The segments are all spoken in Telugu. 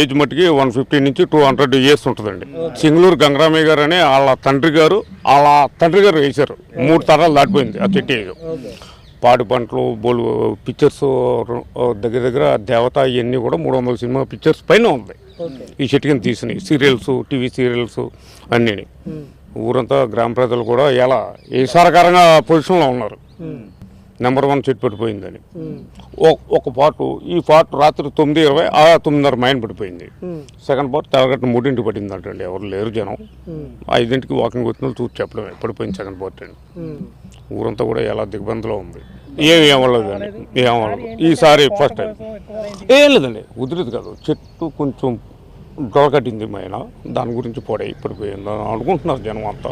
ఏజ్ మట్టుకి వన్ ఫిఫ్టీ నుంచి టూ హండ్రెడ్ ఇయర్స్ ఉంటుందండి. సింగళూరు గంగరామయ్య గారు అని వాళ్ళ తండ్రి గారు వాళ్ళ తండ్రి గారు వేశారు. మూడు తరాలు దాటిపోయింది ఆ చెట్టు ఏజ్. పాడి పంటలు బోలు పిక్చర్స్ దగ్గర దగ్గర దేవత ఇవన్నీ కూడా మూడు వందల సినిమా పిక్చర్స్ పైన ఉంది. ఈ చెట్టు కింద తీసినాయి సీరియల్స్ టీవీ సీరియల్స్ అన్నీ ఊరంతా గ్రామ ప్రజలు కూడా ఎలా ఈసారకరంగా పొజిషన్లో ఉన్నారు. నెంబర్ వన్ చెట్టు పడిపోయిందని. ఒక పాటు ఈ పాటు రాత్రి తొమ్మిది ఇరవై ఆ తొమ్మిదిన్నర మైన్ పడిపోయింది. సెకండ్ పార్ట్ తెల్లగట్ట మూడింటికి పడింది అంటండి ఎవరు లేరు జనం. ఐదింటికి వాకింగ్ వచ్చిన వాళ్ళు చూసి చెప్పడమే పడిపోయింది సెకండ్ పార్ట్ అండి. ఊరంతా కూడా ఎలా దిగ్బంధంలో ఉంది. ఏమి ఏమవ్వలేదు అండి. ఏమవ్వలేదు ఈసారి ఫస్ట్ టైం ఏం లేదండి ఉదిరిది కాదు. చెట్టు కొంచెం డొరకట్టింది మైన దాని గురించి పొడై పడిపోయింది అని అనుకుంటున్నారు జనం అంతా.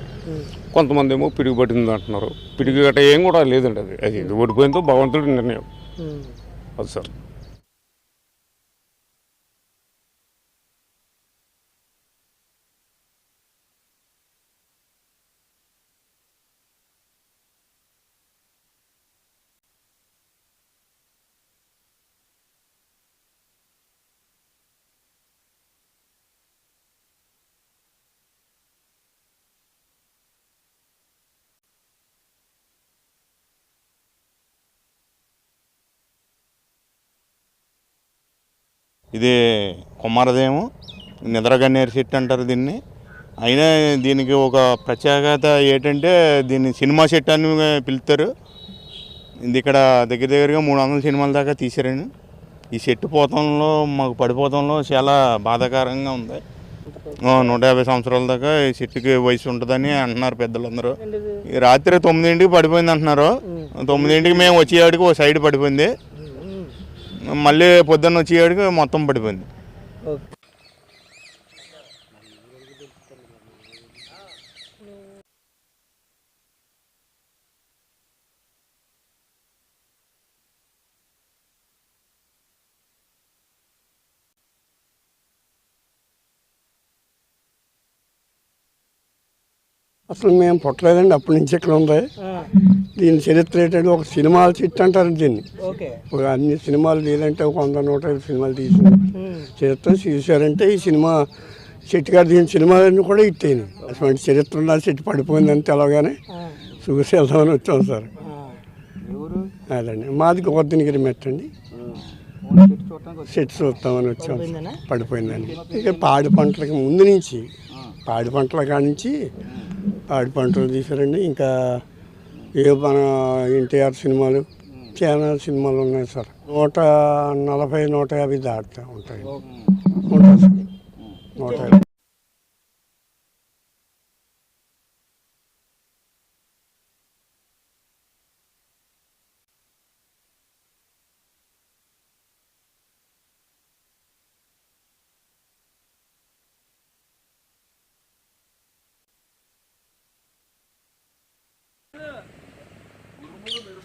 కొంతమంది ఏమో పిడుగు పట్టింది అంటున్నారు. పిడుగు గట్ట ఏం కూడా లేదండి అది. అది ఎందుకు పడిపోయిందో భగవంతుడి నిర్ణయం. అది సార్. ఇది కుమారదేము నిద్రగన్నేరు చెట్టు అంటారు దీన్ని. అయినా దీనికి ఒక ప్రత్యేకత ఏంటంటే దీన్ని సినిమా చెట్టు అని పిలుస్తారు. ఇది ఇక్కడ దగ్గర దగ్గరగా మూడు వందల సినిమాల దాకా తీసారండి ఈ చెట్టు పోతంలో మాకు పడిపోతంలో చాలా బాధాకరంగా ఉంది. నూట యాభై సంవత్సరాల దాకా ఈ చెట్టుకి వయసు ఉంటుందని అంటున్నారు పెద్దలందరూ. రాత్రి తొమ్మిదింటికి పడిపోయింది అంటున్నారు. తొమ్మిదింటికి మేము వచ్చేవాడికి ఒక సైడ్ పడిపోయింది. మళ్ళీ పొద్దున్న వచ్చేవాడికి మొత్తం పడిపోయింది. అసలు మేము పుట్టలేదండి అప్పటి నుంచి ఇక్కడ ఉంది. దీని చరిత్ర ఏంటంటే ఒక సినిమాల చిట్టు అంటారు దీన్ని. ఓకే. ఒక అన్ని సినిమాలు తీయాలంటే ఒక వంద నూట యాభై సినిమాలు తీసింది చరిత్ర చూశారంటే ఈ సినిమా చెట్టు గారు దీని సినిమాలన్నీ కూడా ఇట్టేది అటువంటి చరిత్ర ఉన్న చెట్టు పడిపోయిందని తెలవగానే చూసి వెళ్దామని వచ్చాం సార్. ఎవరు? అదండి. మాది గోవర్ధనగిరి మెట్టండి చెట్టు చూడటానికి చెట్టు చూస్తామని వచ్చాం? పడిపోయిందని? ఇక పాడి పంటలకి ముందు నుంచి పాడి పంటల కాడి నుంచి పాడి పంటలు తీసారండి ఇంకా ఏ మన ఎన్టీఆర్ సినిమాలు చాలా సినిమాలు ఉన్నాయి సార్. నూట నలభై నూట యాభై దాటుతా ఉంటాయి. ఉంటాయి సార్. నూట యాభై.